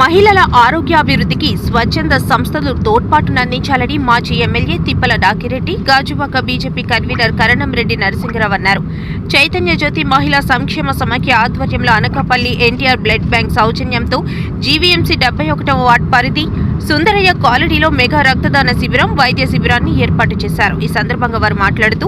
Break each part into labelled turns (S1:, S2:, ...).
S1: మహిళల ఆరోగ్యాభివృద్ధికి స్వచ్ఛంద సంస్థలు తోడ్పాటునందించాలని మాజీ MLA Tippala Dakireddy Gajuwaka BJP convener Karanam Reddy Narasimharao అన్నారు. చైతన్య జ్యోతి మహిళా సంక్షేమ సమాఖ్య ఆధ్వర్యంలో అనకాపల్లి ఎన్టీఆర్ బ్లడ్ బ్యాంక్ సౌజన్యంతో జీవీఎంసీ డెబ్బై ఒకటవ వార్డ్ పరిధి సుందరయ్య కాలనీలో మెగా రక్తదాన శిబిరం వైద్య శిబిరాన్ని ఏర్పాటు చేశారు. ఈ సందర్భంగా వారు మాట్లాడుతూ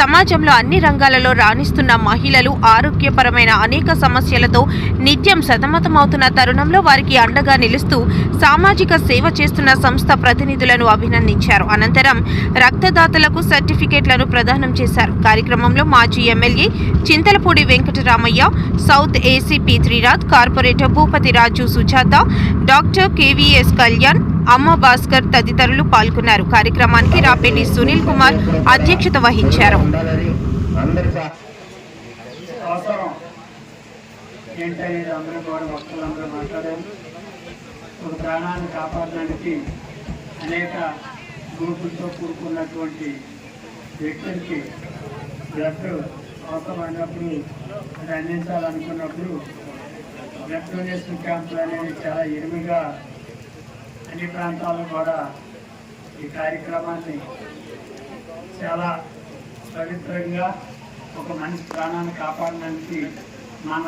S1: సమాజంలో అన్ని రంగాలలో రాణిస్తున్న మహిళలు ఆరోగ్యపరమైన అనేక సమస్యలతో నిత్యం సతమతమవుతున్న తరుణంలో వారికి అండగా నిలుస్తూ సామాజిక సేవ చేస్తున్న సంస్థ ప్రతినిధులను అభినందించారు. అనంతరం రక్తదాతలకు సర్టిఫికేట్లను ప్రదానం చేశారు. కార్యక్రమంలో మాజీ MLA Chintalapudi Venkataramaiah south ACP Trinath corporator Bhupathi Raju Sujatha doctor KVS Kalyan Amma Bhaskar తదితరులు పాల్గొన్నారు. కార్యక్రమానికి రాపేటి సునీల్ కుమార్ అధ్యక్షత వహించారు.
S2: ఉండాలని
S3: ఒక ప్రాణాన్ని కాపాడడానికి అనేక గ్రూపులతో కూడుకున్నటువంటి వ్యక్తులకి బ్లడ్ అవసరమైనప్పుడు అది అందించాలనుకున్నప్పుడు బ్లడ్ డొనేషన్ క్యాంపులు అనేవి చాలా ఎరువుగా అన్ని ప్రాంతాల్లో కూడా ఈ కార్యక్రమాన్ని చాలా పవిత్రంగా ఒక మనిషి ప్రాణాన్ని కాపాడడానికి మన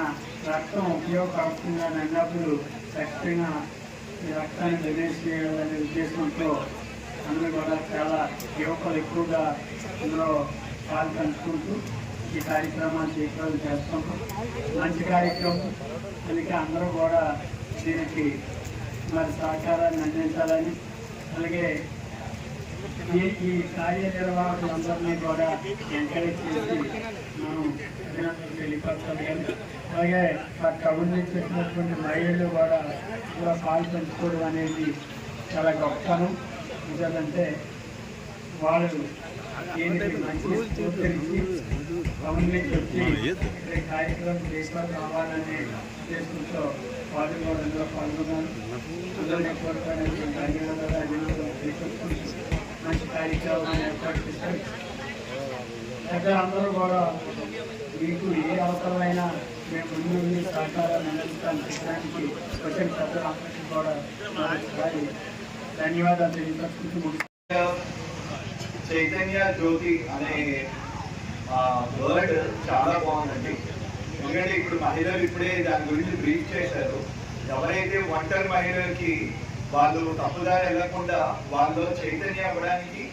S3: రక్తం ఉపయోగపడుతుందని అన్నప్పుడు ఖచ్చితంగా ఈ రక్తాన్ని డొనేట్ చేయాలనే ఉద్దేశంతో అందరూ కూడా చాలా యువకులు ఎక్కువగా ఇందులో పాల్పంచుకుంటూ ఈ కార్యక్రమాన్ని చేయడం చేస్తాం మంచి కార్యక్రమం. అందుకే అందరూ కూడా దీనికి మరి సహకారాన్ని అందించాలని అలాగే ఈ కార్యనిర్వాహకులందరినీ కూడా ఎంకరేజ్ చేసి మనం అభినందనలు తెలియపరచాలి కానీ అలాగే మా కబుర్ని చెప్పినటువంటి మహిళలు కూడా కూడా పాలు పంచుకోవడం అనేది చాలా గొప్పను ఎందుకంటే వాళ్ళు దీనికి మంచి స్ఫూర్తినిచ్చి గవర్నమెంట్ వచ్చి ఇక్కడ కార్యక్రమం దేశంలో కావాలనే ఉద్దేశంతో వాళ్ళు కూడా అందులో పాల్గొన్నారు అందరినీ కోరుకోవడానికి ధన్యవాదాలు అభినందనలు తెలియపరుచుకుంటూ మంచి కార్యక్రమాన్ని ఏర్పాటు చేశారు అయితే అందరూ కూడా మీకు ఏ అవసరమైనా మేము ముందు నుండి సహకారాన్ని అందించడానికి చెప్పడానికి వచ్చిన పెద్దలందరికీ కూడా మరొకసారి ధన్యవాదాలు తెలియపరుచుకుంటూ ముగిస్తున్నాను.
S4: చైతన్య జ్యోతి అనే వర్డ్ చాలా బాగుందండి. ఎందుకంటే ఇప్పుడు మహిళలు ఇప్పుడే దాని గురించి బ్రీఫ్ చేశారు. ఎవరైతే ఒంటరి మహిళలకి వాళ్ళు తప్పుదారి వెళ్ళకుండా వాళ్ళు చైతన్య అవ్వడానికి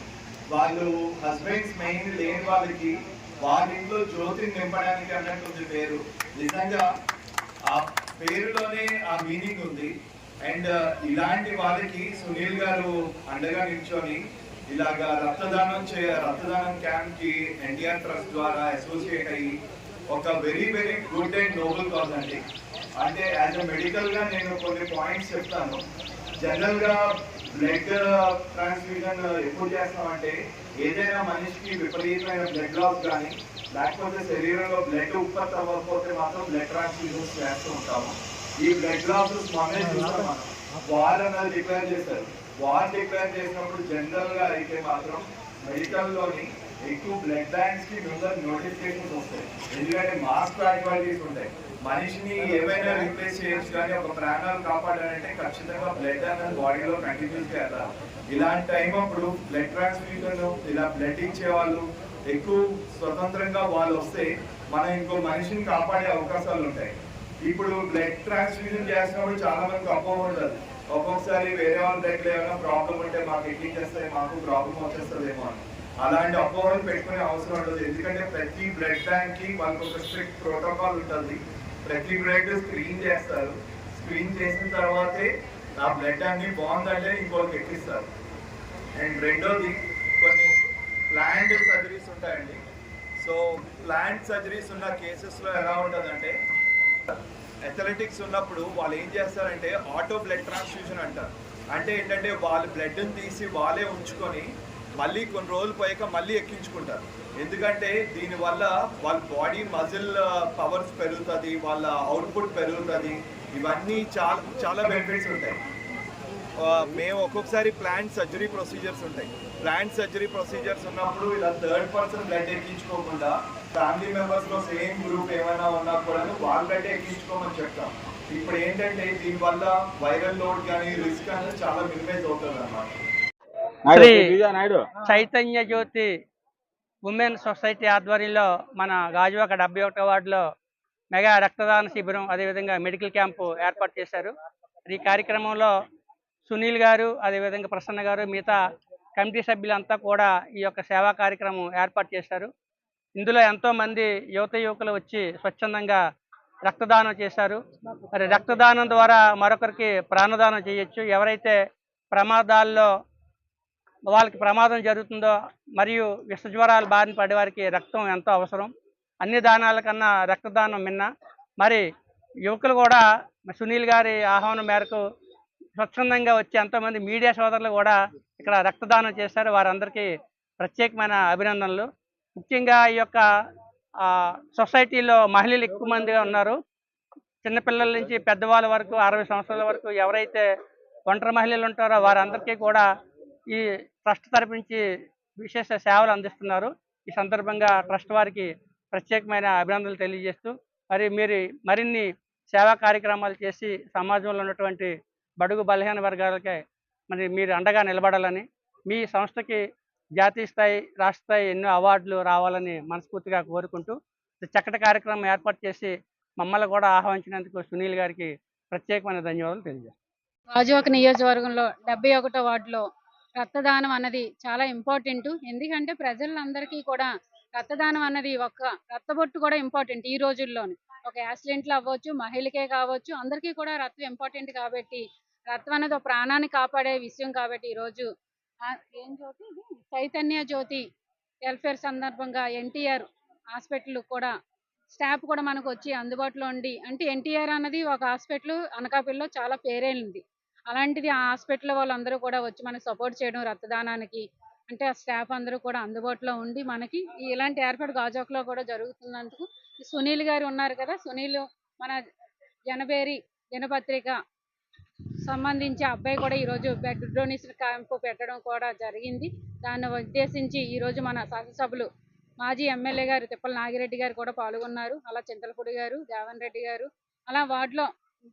S4: వాళ్ళు హస్బెండ్స్ మెయిన్ లేని వాళ్ళకి వాళ్ళ ఇంట్లో జ్యోతిని నింపడానికి అన్నట్టుంది పేరు. నిజంగా ఆ పేరులోనే ఆ మీనింగ్ ఉంది. అండ్ ఇలాంటి వాళ్ళకి సునీల్ గారు అండగా నిల్చొని ఇలాగా రక్తదానం చే రక్తదానం క్యాంప్కి ఎన్టీఆర్ ట్రస్ట్ ద్వారా అసోసియేట్ అయ్యి ఒక very very good and noble cause అండి. అంటే యాజ్ అ మెడికల్గా నేను కొన్ని పాయింట్స్ చెప్తాను. జనరల్గా బ్లడ్ ట్రాన్స్ఫ్యూజన్ ఎప్పుడు చేస్తామంటే ఏదైనా మనిషికి విపరీతమైన బ్లడ్ లాస్ కానీ లేకపోతే శరీరంలో బ్లడ్ ఉత్పత్తి అవ్వకపోతే మాత్రం బ్లడ్ ట్రాన్స్ఫ్యూజన్స్ చేస్తూ ఉంటాము. ఈ బ్లడ్ లాసెస్ మనమే చూస్తాం వార్ అన్నది డిక్లేర్ చేశారు వార్ డిక్లేర్ చేసినప్పుడు జనరల్గా అయితే మాత్రం మెడికల్లోని ఎక్కువ బ్లడ్ బ్యాంక్స్కి ముందర నోటిఫికేషన్స్ వస్తాయి. ఎందుకంటే మాస్ యాక్టివిటీస్ ఉంటాయి. మనిషిని ఏమైనా రిప్లేస్ చేయొచ్చు కానీ ఒక ప్రాణాలు కాపాడాలంటే ఖచ్చితంగా బ్లడ్ అనేది బాడీలో కంటిన్యూస్ చేయాలి? ఇలాంటి టైం అప్పుడు బ్లడ్ ట్రాన్స్ఫ్యూజన్ ఇలా బ్లడ్ ఇచ్చే వాళ్ళు ఎక్కువ స్వతంత్రంగా వాళ్ళు వస్తే మనం ఇంకో మనిషిని కాపాడే అవకాశాలు ఉంటాయి. ఇప్పుడు బ్లడ్ ట్రాన్స్ఫ్యూజన్ చేసినప్పుడు చాలా మందికి అపోహ ఉంటుంది ఒక్కొక్కసారి వేరే వాళ్ళ దగ్గర ఏమైనా ప్రాబ్లం ఉంటే మాకు ఎక్కించేస్తాయి మాకు ప్రాబ్లం వచ్చేస్తుందేమో అని. అలాంటి అపోహలు పెట్టుకునే అవసరం ఉండదు. ఎందుకంటే ప్రతి బ్లడ్ బ్యాంక్కి వాళ్ళకి ఒక స్ట్రిక్ట్ ప్రోటోకాల్ ఉంటుంది. ప్రతి బ్లడ్ స్క్రీన్ చేస్తారు. స్క్రీన్ చేసిన తర్వాతే ఆ బ్లడ్ అన్ని బాగుందంటే ఇంకోళ్ళకి ఎక్కిస్తారు. అండ్ రెండోది కొన్ని ప్లాంట్ సర్జరీస్ ఉంటాయండి. సో ప్లాంట్ సర్జరీస్ ఉన్న కేసెస్లో ఎలా ఉంటుందంటే అథ్లెటిక్స్ ఉన్నప్పుడు వాళ్ళు ఏం చేస్తారంటే ఆటో బ్లడ్ ట్రాన్స్ఫ్యూజన్ అంటారు. అంటే ఏంటంటే వాళ్ళు బ్లడ్ని తీసి వాళ్ళే ఉంచుకొని మళ్ళీ కొన్ని రోజులు పోయాక మళ్ళీ ఎక్కించుకుంటారు. ఎందుకంటే దీనివల్ల వాళ్ళ బాడీ మజిల్ పవర్స్ పెరుగుతుంది వాళ్ళ అవుట్పుట్ పెరుగుతుంది. ఇవన్నీ చాలా చాలా బెనిఫిట్స్ ఉంటాయి. మేము ఒక్కొక్కసారి ప్లాంట్ సర్జరీ ప్రొసీజర్స్ ఉంటాయి. ప్లాంట్ సర్జరీ ప్రొసీజర్స్ ఉన్నప్పుడు ఇలా థర్డ్ పర్సన్ బ్లడ్ ఎక్కించుకోకుండా ఫ్యామిలీ మెంబర్స్లో సేమ్ గ్రూప్ ఏమైనా ఉన్నా కూడా వాళ్ళకంటే ఎక్కించుకోమని చెప్తాం. ఇప్పుడు ఏంటంటే దీనివల్ల వైరల్ లోడ్ కానీ రిస్క్ అనేది చాలా మినిమైజ్ అవుతుంది అన్నమాట
S5: చైతన్య జ్యోతి ఉమెన్ సొసైటీ ఆధ్వర్యంలో మన గాజువాక డెబ్బై ఒకటో వార్డులో మెగా రక్తదాన శిబిరం అదేవిధంగా మెడికల్ క్యాంపు ఏర్పాటు చేశారు. ఈ కార్యక్రమంలో సునీల్ గారు అదేవిధంగా ప్రసన్న గారు మిగతా కమిటీ సభ్యులంతా కూడా ఈ యొక్క సేవా కార్యక్రమం ఏర్పాటు చేశారు. ఇందులో ఎంతో మంది యువత యువకులు వచ్చి స్వచ్ఛందంగా రక్తదానం చేశారు. మరి రక్తదానం ద్వారా మరొకరికి ప్రాణదానం చేయొచ్చు. ఎవరైతే ప్రమాదాల్లో వాళ్ళకి ప్రమాదం జరుగుతుందో మరియు విష జ్వరాలు బారిన పడే వారికి రక్తం ఎంతో అవసరం. అన్ని దానాల కన్నా రక్తదానం మిన్న. మరి యువకులు కూడా సునీల్ గారి ఆహ్వానం మేరకు స్వచ్ఛందంగా వచ్చి ఎంతోమంది మీడియా సోదరులు కూడా ఇక్కడ రక్తదానం చేశారు. వారందరికీ ప్రత్యేకమైన అభినందనలు. ముఖ్యంగా ఈ యొక్క సొసైటీలో మహిళలు ఎక్కువ మందిగా ఉన్నారు. చిన్నపిల్లల నుంచి పెద్దవాళ్ళ వరకు అరవై సంవత్సరాల వరకు ఎవరైతే ఒంటరి మహిళలు ఉంటారో వారందరికీ కూడా ఈ ట్రస్ట్ తరపు నుంచి విశేష సేవలు అందిస్తున్నారు. ఈ సందర్భంగా ట్రస్ట్ వారికి ప్రత్యేకమైన అభినందనలు తెలియజేస్తూ మరి మీరు మరిన్ని సేవా కార్యక్రమాలు చేసి సమాజంలో ఉన్నటువంటి బడుగు బలహీన వర్గాలకే మరి మీరు అండగా నిలబడాలని మీ సంస్థకి జాతీయ స్థాయి రాష్ట్ర స్థాయి ఎన్నో అవార్డులు రావాలని మనస్ఫూర్తిగా కోరుకుంటూ చక్కటి కార్యక్రమం ఏర్పాటు చేసి మమ్మల్ని కూడా ఆహ్వానించినందుకు సునీల్ గారికి ప్రత్యేకమైన ధన్యవాదాలు తెలియజేస్తాను.
S6: గాజువాక నియోజకవర్గంలో డెబ్బై ఒకటో వార్డులో రక్తదానం అన్నది చాలా ఇంపార్టెంట్. ఎందుకంటే ప్రజలందరికీ కూడా రక్తదానం అన్నది ఒక రక్తబొట్టు కూడా ఇంపార్టెంట్ ఈ రోజుల్లోని. ఒక యాక్సిడెంట్లు అవ్వచ్చు మహిళకే కావచ్చు అందరికీ కూడా రత్వం ఇంపార్టెంట్ కాబట్టి రత్వం అనేది ఒక ప్రాణాన్ని కాపాడే విషయం కాబట్టి ఈరోజు ఏం జ్యోతి చైతన్య జ్యోతి వెల్ఫేర్ సందర్భంగా ఎన్టీఆర్ హాస్పిటల్ కూడా స్టాఫ్ కూడా మనకు వచ్చి అందుబాటులో ఉండి అంటే ఎన్టీఆర్ అన్నది ఒక హాస్పిటల్ అనకాపల్లిలో చాలా పేరైంది అలాంటిది ఆ హాస్పిటల్ వాళ్ళందరూ కూడా వచ్చి మనకి సపోర్ట్ చేయడం రక్తదానానికి అంటే ఆ స్టాఫ్ అందరూ కూడా అందుబాటులో ఉండి మనకి ఇలాంటి ఏర్పాటు గాజోక్లో కూడా జరుగుతున్నందుకు సునీల్ గారు ఉన్నారు కదా సునీల్ మన జనబేరి దినపత్రిక సంబంధించి అబ్బాయి కూడా ఈరోజు బెడ్ డొనేషన్ క్యాంపు పెట్టడం కూడా జరిగింది. దాన్ని ఉద్దేశించి ఈరోజు మన శాసనసభ్యులు మాజీ ఎమ్మెల్యే గారు తిప్పల నాగిరెడ్డి గారు కూడా పాల్గొన్నారు. అలా చింతలపూడి గారు దేవన్ రెడ్డి గారు అలా వార్డులో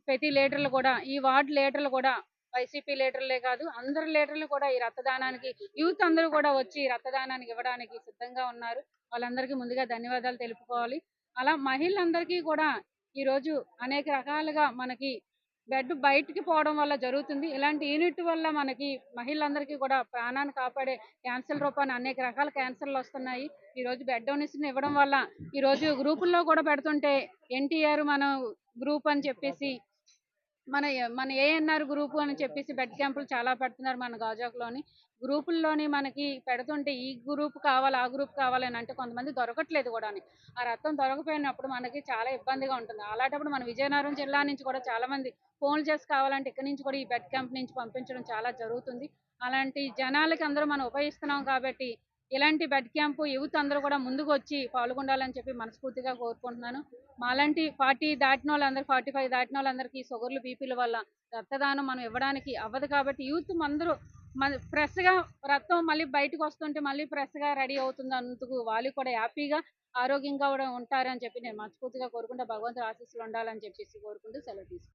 S6: ప్రతి లీటర్లు కూడా ఈ వార్డు లీటర్లు కూడా వైసీపీ లీటర్లే కాదు అందరు లీటర్లు కూడా ఈ రక్తదానానికి యూత్ అందరూ కూడా వచ్చి రక్తదానానికి ఇవ్వడానికి సిద్ధంగా ఉన్నారు. వాళ్ళందరికీ ముందుగా ధన్యవాదాలు తెలుపుకోవాలి. అలా మహిళలందరికీ కూడా ఈ రోజు అనేక రకాలుగా మనకి బెడ్ బయటికి పోవడం వల్ల జరుగుతుంది. ఇలాంటి యూనిట్ వల్ల మనకి మహిళలందరికీ కూడా ప్రాణాన్ని కాపాడే క్యాన్సర్ రూపాన్ని అనేక రకాల క్యాన్సర్లు వస్తున్నాయి. ఈ రోజు బెడ్ డొనేషన్ ఇవ్వడం వల్ల ఈ రోజు గ్రూపుల్లో కూడా పెడుతుంటే ఎన్టీఆర్ మన గ్రూప్ అని చెప్పేసి మన మన ఏఎన్ఆర్ గ్రూపు అని చెప్పేసి బెడ్ క్యాంపులు చాలా పెడుతున్నారు మన గాజాక్లోని. గ్రూపుల్లోని మనకి పెడుతుంటే ఈ గ్రూప్ కావాలి ఆ గ్రూప్ కావాలని అంటే కొంతమంది దొరకట్లేదు కూడా ఆ రక్తం దొరకపోయినప్పుడు మనకి చాలా ఇబ్బందిగా ఉంటుంది. అలాంటప్పుడు మన విజయనగరం జిల్లా నుంచి కూడా చాలా మంది ఫోన్ చేసి కావాలంటే ఇక్కడ నుంచి కూడా ఈ బెడ్ క్యాంప్ నుంచి పంపించడం చాలా జరుగుతుంది. అలాంటి జనాలకి అందరూ మనం ఉపయోగిస్తున్నాం కాబట్టి ఇలాంటి బెడ్ క్యాంపు యూత్ అందరూ కూడా ముందుకు వచ్చి పాల్గొనాలని చెప్పి మనస్ఫూర్తిగా కోరుకుంటున్నాను. మాలాంటి ఫార్టీ దాటిన వాళ్ళందరూ ఫార్టీ ఫైవ్ దాటిన వాళ్ళందరికీ షుగర్లు బీపీల వల్ల రక్తదానం మనం ఇవ్వడానికి అవ్వదు కాబట్టి యూత్ అందరూ మన ఫ్రెష్గా రక్తం మళ్ళీ బయటకు వస్తుంటే మళ్ళీ ఫ్రెష్గా రెడీ అవుతుంది అందుకు వాళ్ళు కూడా హ్యాపీగా ఆరోగ్యంగా కూడా ఉంటారని చెప్పి నేను మనస్ఫూర్తిగా కోరుకుంటా. భగవంతుడు ఆశీస్సులు ఉండాలని చెప్పేసి కోరుకుంటూ సెలవు తీసుకుంటాను